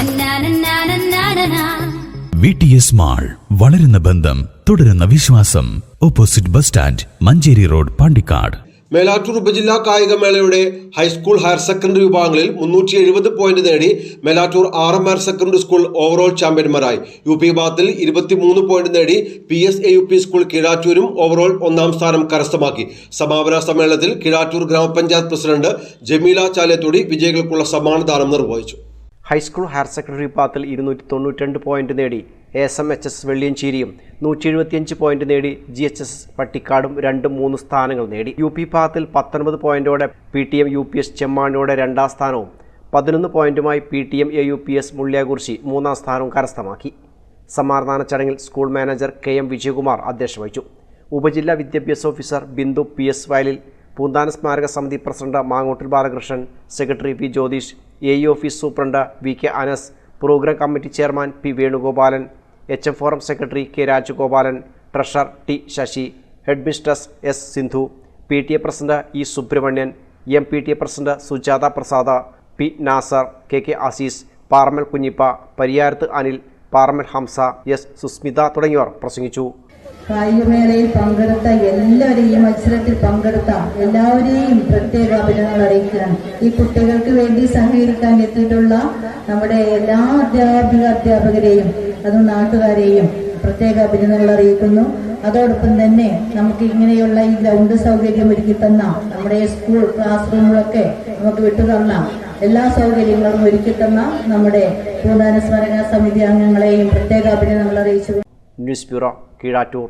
തന്നാനന്നാനന്നാനനാ. V T S mall വളരുന്ന ബന്ധം തുടരുന്ന വിശ്വാസം. Opposite bus stand Manjeri road Pandikkad. Melattur ഉപജില്ലാ കായികമേളയുടെ ഹൈസ്കൂൾ ഹയർ സെക്കൻഡറി വിഭാഗങ്ങളിൽ മുന്നൂറ്റി എഴുപത് പോയിന്റ് നേടി Melattur R M higher secondary school overall ചാമ്പ്യന്മാരായി. U P വിഭാഗത്തിൽ ഇരുപത്തിമൂന്ന് പോയിന്റ് നേടി P S A U P school കീഴാറ്റൂരും overall ഒന്നാം സ്ഥാനം കരസ്ഥമാക്കി. സമാപന സമ്മേളനത്തിൽ കീഴാറ്റൂർ ഗ്രാമപഞ്ചായത്ത് പ്രസിഡന്റ് ജമീല ചാലേത്തൊടി വിജയികൾക്കുള്ള സമ്മാനദാനം നിർവഹിച്ചു. ഹൈസ്കൂൾ ഹയർ സെക്കൻഡറി വിഭാഗത്തിൽ ഇരുന്നൂറ്റി തൊണ്ണൂറ്റിരണ്ട് പോയിന്റ് നേടി എസ് എം എച്ച് എസ് വെള്ളിയഞ്ചേരിയും നൂറ്റി എഴുപത്തിയഞ്ച് പോയിന്റ് നേടി ജി എച്ച് എസ് പട്ടിക്കാടും രണ്ടും മൂന്ന് സ്ഥാനങ്ങൾ നേടി. യു പി വിഭാഗത്തിൽ പത്തൊൻപത് പോയിന്റോടെ P T M U P S ചെമ്മാണിയോടെ രണ്ടാം സ്ഥാനവും പതിനൊന്ന് പോയിന്റുമായി P T M A U P S Mulliyakurissi മൂന്നാം സ്ഥാനവും കരസ്ഥമാക്കി. സമാധാന ചടങ്ങിൽ school manager K M Vijayakumar അധ്യക്ഷത വഹിച്ചു. ഉപജില്ലാ വിദ്യാഭ്യാസ ഓഫീസർ ബിന്ദു പി എസ് വയലിൽ പൂന്താന സ്മാരക സമിതി president Mangottil Balakrishnan secretary P Jyothish A E office superintendent V K Anas programme committee chairman P Venugopalan H M forum secretary K Rajagopalan treasurer T Sasi head mistress S Sindhu P T A president E Subrahmanyan M P T A president Sujatha Prasada P Nasar K K Azeez Paramal Kunjippa Pariyarath Anil Paramal Hamsa S Susmitha തുടങ്ങിയവർ പ്രസംഗിച്ചു. കായികമേളയിൽ പങ്കെടുത്ത എല്ലാവരെയും മത്സരത്തിൽ പങ്കെടുത്ത എല്ലാവരെയും പ്രത്യേക അഭിനന്ദനങ്ങൾ അറിയിക്കുകയാണ്. ഈ കുട്ടികൾക്ക് വേണ്ടി സഹകരിക്കാൻ എത്തിയിട്ടുള്ള നമ്മുടെ എല്ലാ അധ്യാപിക അധ്യാപകരെയും അതും നാട്ടുകാരെയും പ്രത്യേക അഭിനന്ദനങ്ങൾ അറിയിക്കുന്നു. അതോടൊപ്പം തന്നെ നമുക്ക് ഇങ്ങനെയുള്ള ഈ ഗ്രൗണ്ട് സൗകര്യം ഒരുക്കി തന്ന നമ്മുടെ സ്കൂൾ ക്ലാസ് റൂമുകളൊക്കെ നമുക്ക് വിട്ടുതന്ന എല്ലാ സൗകര്യങ്ങളും ഒരുക്കി തന്ന നമ്മുടെ പൂന്താന സ്മരണ സമിതി അംഗങ്ങളെയും പ്രത്യേക അഭിനന്ദനങ്ങൾ അറിയിച്ചു. News bureau Keezhattoor